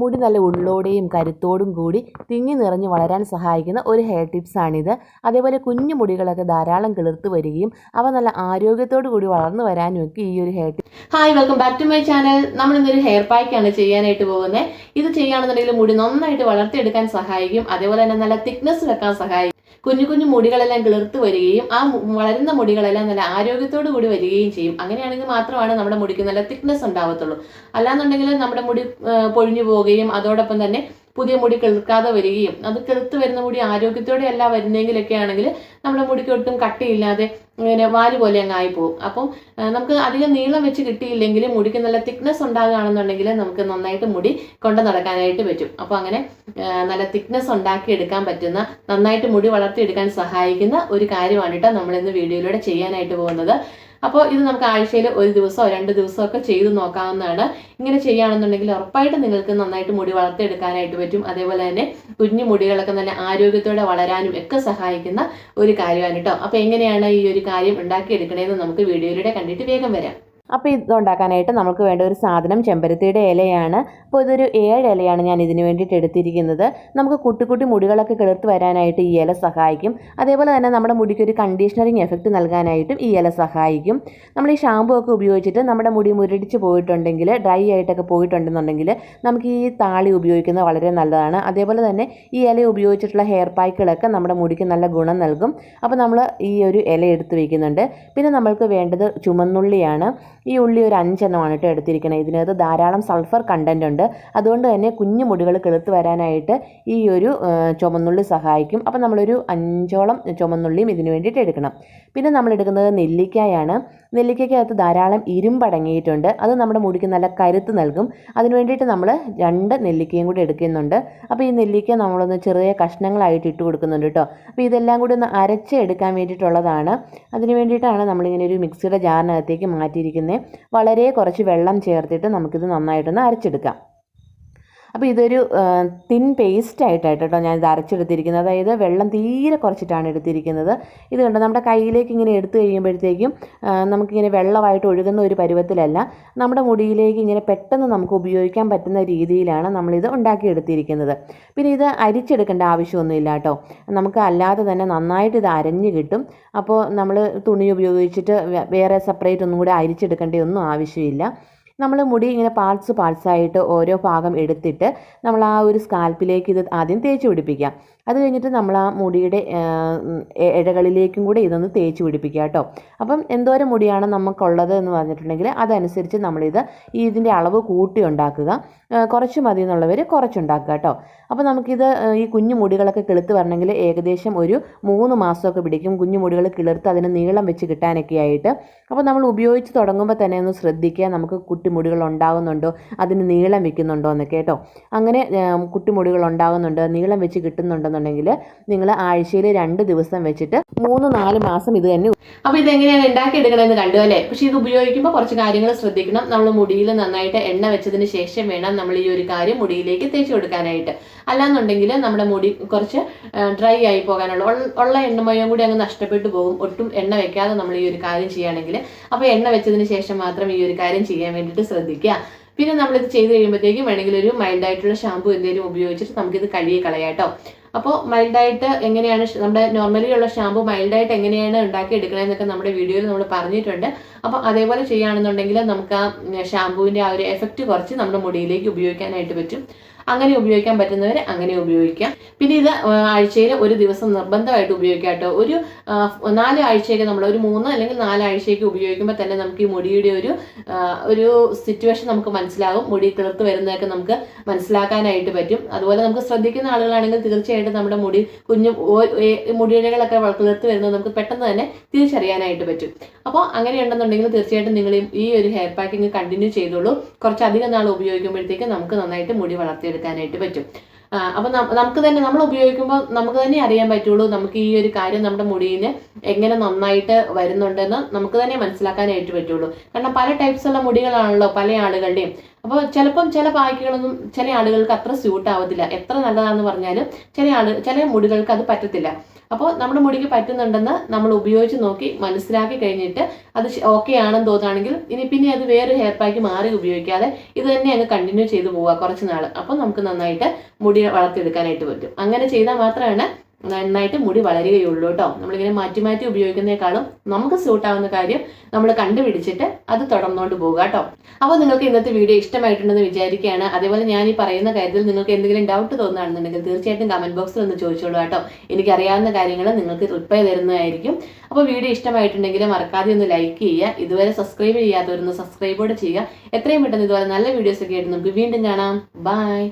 മുടി നല്ല ഉള്ളോടെയും കരുത്തോടും കൂടി തിങ്ങി നിറഞ്ഞ് വളരാൻ സഹായിക്കുന്ന ഒരു ഹെയർ ടിപ്സാണിത് അതേപോലെ കുഞ്ഞു മുടികളൊക്കെ ധാരാളം കിളിർത്ത് വരികയും അവ നല്ല ആരോഗ്യത്തോടു കൂടി വളർന്നു വരാനും ഒക്കെ ഈ ഒരു hair tip hi welcome back to my channel നമ്മൾ ഇന്നൊരു ഹെയർ പാക്ക് ആണ് ചെയ്യാനായിട്ട് പോകുന്നത് ഇത് ചെയ്യുകയാണെന്നുണ്ടെങ്കിൽ മുടി നന്നായിട്ട് വളർത്തിയെടുക്കാൻ സഹായിക്കും. അതേപോലെ തന്നെ നല്ല തിക്നെസ് വെക്കാൻ സഹായിക്കും. കുഞ്ഞു കുഞ്ഞു മുടികളെല്ലാം കിളിർത്ത് വരികയും ആ വളരുന്ന മുടികളെല്ലാം നല്ല ആരോഗ്യത്തോടു കൂടി വരികയും ചെയ്യും. അങ്ങനെയാണെങ്കിൽ മാത്രമാണ് നമ്മുടെ മുടിക്ക് നല്ല തിക്നെസ് ഉണ്ടാവത്തുള്ളൂ. അല്ലാന്നുണ്ടെങ്കിൽ നമ്മുടെ മുടി പൊഴിഞ്ഞു പോവുകയും അതോടൊപ്പം തന്നെ പുതിയ മുടി കിളിർക്കാതെ വരികയും അത് കിളുത്ത് വരുന്ന മുടി ആരോഗ്യത്തോടെ അല്ല വരുന്നെങ്കിലൊക്കെ ആണെങ്കിൽ നമ്മുടെ മുടിക്ക് ഒട്ടും കട്ടിയില്ലാതെ ഇങ്ങനെ വാൽ പോലെ അങ്ങ് ആയിപ്പോവും അപ്പം നമുക്ക് അധികം നീളം വെച്ച് കിട്ടിയില്ലെങ്കിൽ മുടിക്ക് നല്ല തിക്നെസ് ഉണ്ടാകുകയാണെന്നുണ്ടെങ്കിൽ നമുക്ക് നന്നായിട്ട് മുടി കൊണ്ട് നടക്കാനായിട്ട് പറ്റും. അപ്പോൾ അങ്ങനെ നല്ല തിക്നെസ് ഉണ്ടാക്കി എടുക്കാൻ പറ്റുന്ന നന്നായിട്ട് മുടി വളർത്തിയെടുക്കാൻ സഹായിക്കുന്ന ഒരു കാര്യമാണ് കേട്ടോ നമ്മൾ ഇന്ന് വീഡിയോയിലൂടെ ചെയ്യാനായിട്ട് പോകുന്നത്. അപ്പോൾ ഇത് നമുക്ക് ആഴ്ചയിൽ ഒരു ദിവസമോ രണ്ട് ദിവസമോ ഒക്കെ ചെയ്ത് നോക്കാവുന്നതാണ്. ഇങ്ങനെ ചെയ്യുകയാണെന്നുണ്ടെങ്കിൽ ഉറപ്പായിട്ട് നിങ്ങൾക്ക് നന്നായിട്ട് മുടി വളർത്തിയെടുക്കാനായിട്ട് പറ്റും. അതേപോലെ തന്നെ കുഞ്ഞു മുടികളൊക്കെ നല്ല ആരോഗ്യത്തോടെ വളരാനും ഒക്കെ സഹായിക്കുന്ന ഒരു കാര്യമാണ് കേട്ടോ. അപ്പോൾ എങ്ങനെയാണ് ഈ ഒരു കാര്യം ഉണ്ടാക്കിയെടുക്കണേന്ന് നമുക്ക് വീഡിയോയിലൂടെ കണ്ടിട്ട് വേഗം വരാം. അപ്പോൾ ഇത് ഉണ്ടാക്കാനായിട്ട് നമുക്ക് വേണ്ട ഒരു സാധനം ചെമ്പരത്തിയുടെ ഇലയാണ്. അപ്പോൾ ഇതൊരു ഏഴ് ഇലയാണ് ഞാൻ ഇതിന് വേണ്ടിയിട്ട് എടുത്തിരിക്കുന്നത്. നമുക്ക് കുട്ടി കുട്ടി മുടികളൊക്കെ കിളിർത്ത് വരാനായിട്ട് ഈ ഇല സഹായിക്കും. അതേപോലെ തന്നെ നമ്മുടെ മുടിക്ക് ഒരു കണ്ടീഷണറിങ് എഫക്റ്റ് നൽകാനായിട്ടും ഈ ഇല സഹായിക്കും. നമ്മൾ ഈ ഷാമ്പു ഒക്കെ ഉപയോഗിച്ചിട്ട് നമ്മുടെ മുടി മുരടിച്ച് പോയിട്ടുണ്ടെങ്കിൽ ഡ്രൈ ആയിട്ടൊക്കെ പോയിട്ടുണ്ടെന്നുണ്ടെങ്കിൽ നമുക്ക് ഈ താളി ഉപയോഗിക്കുന്നത് വളരെ നല്ലതാണ്. അതേപോലെ തന്നെ ഈ ഇല ഉപയോഗിച്ചിട്ടുള്ള ഹെയർ പാക്കുകളൊക്കെ നമ്മുടെ മുടിക്ക് നല്ല ഗുണം നൽകും. അപ്പോൾ നമ്മൾ ഈ ഒരു ഇല എടുത്ത് വയ്ക്കുന്നുണ്ട് പിന്നെ നമ്മൾക്ക് വേണ്ടത് ചുമന്നുള്ളിയാണ്. ഈ ഉള്ളി ഒരു അഞ്ചെണ്ണമാണ് കേട്ടോ എടുത്തിരിക്കുന്നത് ഇതിനകത്ത് ധാരാളം സൾഫർ കണ്ടന്റ് ഉണ്ട്. അതുകൊണ്ട് തന്നെ കുഞ്ഞു മുടികൾ കിളുത്ത് വരാനായിട്ട് ഈ ഒരു ചുമന്നുള്ളി സഹായിക്കും. അപ്പോൾ നമ്മളൊരു അഞ്ചോളം ചുമന്നുള്ളിയും ഇതിന് വേണ്ടിയിട്ട് എടുക്കണം. പിന്നെ നമ്മൾ എടുക്കുന്നത് നെല്ലിക്കായാണ്. നെല്ലിക്കയ്ക്കകത്ത് ധാരാളം ഇരുമ്പടങ്ങിയിട്ടുണ്ട് അത് നമ്മുടെ മുടിക്ക് നല്ല കരുത്ത് നൽകും. അതിന് വേണ്ടിയിട്ട് നമ്മൾ രണ്ട് നെല്ലിക്കയും കൂടി എടുക്കുന്നുണ്ട്. അപ്പോൾ ഈ നെല്ലിക്ക നമ്മളൊന്ന് ചെറിയ കഷ്ണങ്ങളായിട്ട് ഇട്ട് കൊടുക്കുന്നുണ്ട് കേട്ടോ. അപ്പോൾ ഇതെല്ലാം കൂടി ഒന്ന് അരച്ചെടുക്കാൻ വേണ്ടിയിട്ടുള്ളതാണ്. അതിന് വേണ്ടിയിട്ടാണ് നമ്മളിങ്ങനെ ഒരു മിക്സിയുടെ ജാറിനകത്തേക്ക് മാറ്റിയിരിക്കുന്നത് വളരെ കുറച്ച് വെള്ളം ചേർത്തിട്ട് നമുക്കിത് നന്നായിട്ടൊന്ന് അരച്ചെടുക്കാം. അപ്പോൾ ഇതൊരു തിൻ പേസ്റ്റ് ആയിട്ടായിട്ട് കേട്ടോ ഞാൻ ഇത് അരച്ചെടുത്തിരിക്കുന്നത്. അതായത് വെള്ളം തീരെ കുറച്ചിട്ടാണ് എടുത്തിരിക്കുന്നത്. ഇത് കണ്ടോ നമ്മുടെ കയ്യിലേക്ക് ഇങ്ങനെ എടുത്തു കഴിയുമ്പോഴത്തേക്കും നമുക്കിങ്ങനെ വെള്ളമായിട്ട് ഒഴുകുന്ന ഒരു പരുവത്തിലല്ല നമ്മുടെ മുടിയിലേക്ക് ഇങ്ങനെ പെട്ടെന്ന് നമുക്ക് ഉപയോഗിക്കാൻ പറ്റുന്ന രീതിയിലാണ് നമ്മളിത് ഉണ്ടാക്കിയെടുത്തിരിക്കുന്നത്. പിന്നെ ഇത് അരിച്ചെടുക്കേണ്ട ആവശ്യമൊന്നുമില്ല കേട്ടോ നമുക്ക് അല്ലാതെ തന്നെ നന്നായിട്ട് ഇത് അരഞ്ഞ് കിട്ടും. അപ്പോൾ നമ്മൾ തുണി ഉപയോഗിച്ചിട്ട് വേറെ സെപ്പറേറ്റ് ഒന്നും കൂടി അരിച്ചെടുക്കേണ്ട ഒന്നും ആവശ്യമില്ല. നമ്മൾ മുടി ഇങ്ങനെ പാർട്സ് പാർട്സായിട്ട് ഓരോ ഭാഗം എടുത്തിട്ട് നമ്മൾ ആ ഒരു സ്കാൽപ്പിലേക്ക് ഇത് ആദ്യം തേച്ച് പിടിപ്പിക്കാം. അത് കഴിഞ്ഞിട്ട് നമ്മൾ ആ മുടിയുടെ ഇഴകളിലേക്കും കൂടെ ഇതൊന്ന് തേച്ച് പിടിപ്പിക്കുക കേട്ടോ. അപ്പം എന്തോരം മുടിയാണ് നമുക്കുള്ളത് എന്ന് പറഞ്ഞിട്ടുണ്ടെങ്കിൽ അതനുസരിച്ച് നമ്മളിത് ഇതിന്റെ അളവ് കൂട്ടി ഉണ്ടാക്കുക. കുറച്ച് മതി എന്നുള്ളവർ കുറച്ചുണ്ടാക്കുക കേട്ടോ. അപ്പോൾ നമുക്കിത് ഈ കുഞ്ഞു മുടികളൊക്കെ കിളുത്ത് വരണമെങ്കിൽ ഏകദേശം ഒരു മൂന്ന് മാസമൊക്കെ പിടിക്കും. കുഞ്ഞു മുടികൾ കിളിർത്ത് അതിന് നീളം വെച്ച് കിട്ടാനൊക്കെ ആയിട്ട്. അപ്പോൾ നമ്മൾ ഉപയോഗിച്ച് തുടങ്ങുമ്പോൾ തന്നെ ഒന്ന് ശ്രദ്ധിക്കുക. നമുക്ക് കുട്ടിമുടികൾ ഉണ്ടാകുന്നുണ്ടോ അതിന് നീളം വെക്കുന്നുണ്ടോ എന്നൊക്കെ കേട്ടോ. അങ്ങനെ കുട്ടിമുടികൾ ഉണ്ടാകുന്നുണ്ട് നീളം വെച്ച് കിട്ടുന്നുണ്ടെന്നുണ്ടെങ്കിൽ നിങ്ങൾ ആഴ്ചയിൽ രണ്ട് ദിവസം വെച്ചിട്ട് മൂന്ന് നാല് മാസം ഇത് തന്നെ അപ്പൊ ഇത് എങ്ങനെയാണ് ഉണ്ടാക്കിയെടുക്കണമെന്ന് കണ്ടു അല്ലേ? പക്ഷെ ഇത് ഉപയോഗിക്കുമ്പോൾ കുറച്ച് കാര്യങ്ങൾ ശ്രദ്ധിക്കണം. നമ്മൾ മുടിയിൽ നന്നായിട്ട് എണ്ണ വെച്ചതിന് ശേഷം വേണം നമ്മൾ ഈ ഒരു കാര്യം മുടിയിലേക്ക് തേച്ച് കൊടുക്കാനായിട്ട്. അല്ലാന്നുണ്ടെങ്കിൽ നമ്മുടെ മുടി കുറച്ച് ഡ്രൈ ആയി പോകാനുള്ള ഉള്ള- എണ്ണമയം കൂടി അങ്ങ് നഷ്ടപ്പെട്ടു പോകും. ഒട്ടും എണ്ണ വെക്കാതെ നമ്മൾ ഈ ഒരു കാര്യം ചെയ്യുകയാണെങ്കിൽ. അപ്പോൾ എണ്ണ വെച്ചതിന് ശേഷം മാത്രം ഈ ഒരു കാര്യം ചെയ്യാൻ വേണ്ടിയിട്ട് ശ്രദ്ധിക്കുക. പിന്നെ നമ്മളിത് ചെയ്ത് കഴിയുമ്പോഴത്തേക്കും വേണമെങ്കിൽ ഒരു മൈൽഡായിട്ടുള്ള ഷാമ്പു എന്തെങ്കിലും ഉപയോഗിച്ചിട്ട് നമുക്കിത് കഴുകി കളയാം കേട്ടോ അപ്പോൾ മൈൽഡായിട്ട് എങ്ങനെയാണ് നമ്മുടെ നോർമലി ഉള്ള ഷാമ്പു മൈൽഡായിട്ട് എങ്ങനെയാണ് ഉണ്ടാക്കി എടുക്കണമെന്നൊക്കെ നമ്മുടെ വീഡിയോയിൽ നമ്മൾ പറഞ്ഞിട്ടുണ്ട്. അപ്പോൾ അതേപോലെ ചെയ്യുകയാണെന്നുണ്ടെങ്കിൽ നമുക്ക് ആ ഷാമ്പുവിന്റെ ആ ഒരു എഫക്റ്റ് കുറച്ച് നമ്മുടെ മുടിയിലേക്ക് ഉപയോഗിക്കാനായിട്ട് പറ്റും. അങ്ങനെ ഉപയോഗിക്കാൻ പറ്റുന്നവർ അങ്ങനെ ഉപയോഗിക്കാം. പിന്നെ ഇത് ആഴ്ചയിൽ ഒരു ദിവസം നിർബന്ധമായിട്ട് ഉപയോഗിക്കാം കേട്ടോ. ഒരു നാല് ആഴ്ചയൊക്കെ നമ്മൾ ഒരു മൂന്ന് അല്ലെങ്കിൽ നാല് ആഴ്ചയൊക്കെ ഉപയോഗിക്കുമ്പോൾ തന്നെ നമുക്ക് ഈ മുടിയുടെ ഒരു ഒരു സിറ്റുവേഷൻ നമുക്ക് മനസ്സിലാകും മുടി കിളിർത്ത് വരുന്നതൊക്കെ നമുക്ക് മനസ്സിലാക്കാനായിട്ട് പറ്റും. അതുപോലെ നമുക്ക് ശ്രദ്ധിക്കുന്ന ആളുകളാണെങ്കിൽ തീർച്ചയായിട്ടും നമ്മുടെ മുടി കുഞ്ഞു മുടിയിഴകളൊക്കെ വളർത്തു വരുന്നത് നമുക്ക് പെട്ടെന്ന് തന്നെ തിരിച്ചറിയാനായിട്ട് പറ്റും. അപ്പോൾ അങ്ങനെ ഉണ്ടെന്നുണ്ടെങ്കിൽ തീർച്ചയായിട്ടും നിങ്ങൾ ഈ- ഒരു ഹെയർ പാക്കിങ് കണ്ടിന്യൂ ചെയ്തോളൂ. കുറച്ചധികം നാൾ ഉപയോഗിക്കുമ്പോഴത്തേക്ക് നമുക്ക് നന്നായിട്ട് മുടി വളർത്തിയെടുക്കാനായിട്ട് പറ്റും. അപ്പൊ നമുക്ക് തന്നെ നമ്മൾ ഉപയോഗിക്കുമ്പോൾ നമുക്ക് തന്നെ അറിയാൻ പറ്റുള്ളൂ നമുക്ക് ഈ ഒരു കാര്യം നമ്മുടെ മുടിയിൽ എങ്ങനെ നന്നായിട്ട് വരുന്നുണ്ടെന്ന് നമുക്ക് തന്നെ മനസ്സിലാക്കാനായിട്ട് പറ്റുള്ളൂ. കാരണം പല ടൈപ്സ് ഉള്ള മുടികളാണല്ലോ പല ആളുകളുടെയും. അപ്പോൾ ചിലപ്പം ചില പായ്ക്കുകളൊന്നും ചില ആളുകൾക്ക് അത്ര സ്യൂട്ട് ആവത്തില്ല. എത്ര നല്ലതാണെന്ന് പറഞ്ഞാലും ചില ആൾ ചില മുടികൾക്ക് അത് പറ്റത്തില്ല. അപ്പോൾ നമ്മുടെ മുടിക്ക് പറ്റുന്നുണ്ടെന്ന് നമ്മൾ ഉപയോഗിച്ച് നോക്കി മനസ്സിലാക്കി കഴിഞ്ഞിട്ട് അത് ഓക്കെ ആണെന്ന് തോന്നുകയാണെങ്കിൽ ഇനി പിന്നെ അത് വേറൊരു ഹെയർ പാക്ക് മാറി ഉപയോഗിക്കാതെ ഇത് തന്നെ അങ്ങ് കണ്ടിന്യൂ ചെയ്തു പോവുക കുറച്ച് നാൾ അപ്പോൾ നമുക്ക് നന്നായിട്ട് മുടി വളർത്തിയെടുക്കാനായിട്ട് പറ്റും. അങ്ങനെ ചെയ്താൽ മാത്രമാണ് നന്നായിട്ട് മുടി വളരുകയുള്ളൂ കേട്ടോ നമ്മളിങ്ങനെ മാറ്റി മാറ്റി ഉപയോഗിക്കുന്നേക്കാളും നമുക്ക് സൂട്ടാവുന്ന കാര്യം നമ്മൾ കണ്ടുപിടിച്ചിട്ട് അത് തുടർന്നുകൊണ്ട് പോകുക കേട്ടോ അപ്പോൾ നിങ്ങൾക്ക് ഇന്നത്തെ വീഡിയോ ഇഷ്ടമായിട്ടുണ്ടെന്ന് വിചാരിക്കുകയാണ്. അതേപോലെ ഞാൻ ഈ പറയുന്ന കാര്യത്തിൽ നിങ്ങൾക്ക് എന്തെങ്കിലും ഡൗട്ട് തോന്നുകയാണെന്നുണ്ടെങ്കിൽ തീർച്ചയായിട്ടും കമന്റ് ബോക്സിൽ ഒന്ന് ചോദിച്ചോളൂ കേട്ടോ എനിക്കറിയാവുന്ന കാര്യങ്ങൾ നിങ്ങൾക്ക് റിപ്ലൈ തരുന്നതായിരിക്കും. അപ്പോൾ വീഡിയോ ഇഷ്ടമായിട്ടുണ്ടെങ്കിൽ മറക്കാതെ ഒന്ന് ലൈക്ക് ചെയ്യുക. ഇതുവരെ സബ്സ്ക്രൈബ് ചെയ്യാത്തവരൊന്ന് സബ്സ്ക്രൈബ് കൂടെ ചെയ്യുക. എത്രയും പെട്ടെന്ന് ഇതുപോലെ നല്ല വീഡിയോസ് ഒക്കെ ആയിട്ട് നമുക്ക് വീണ്ടും കാണാം. ബൈ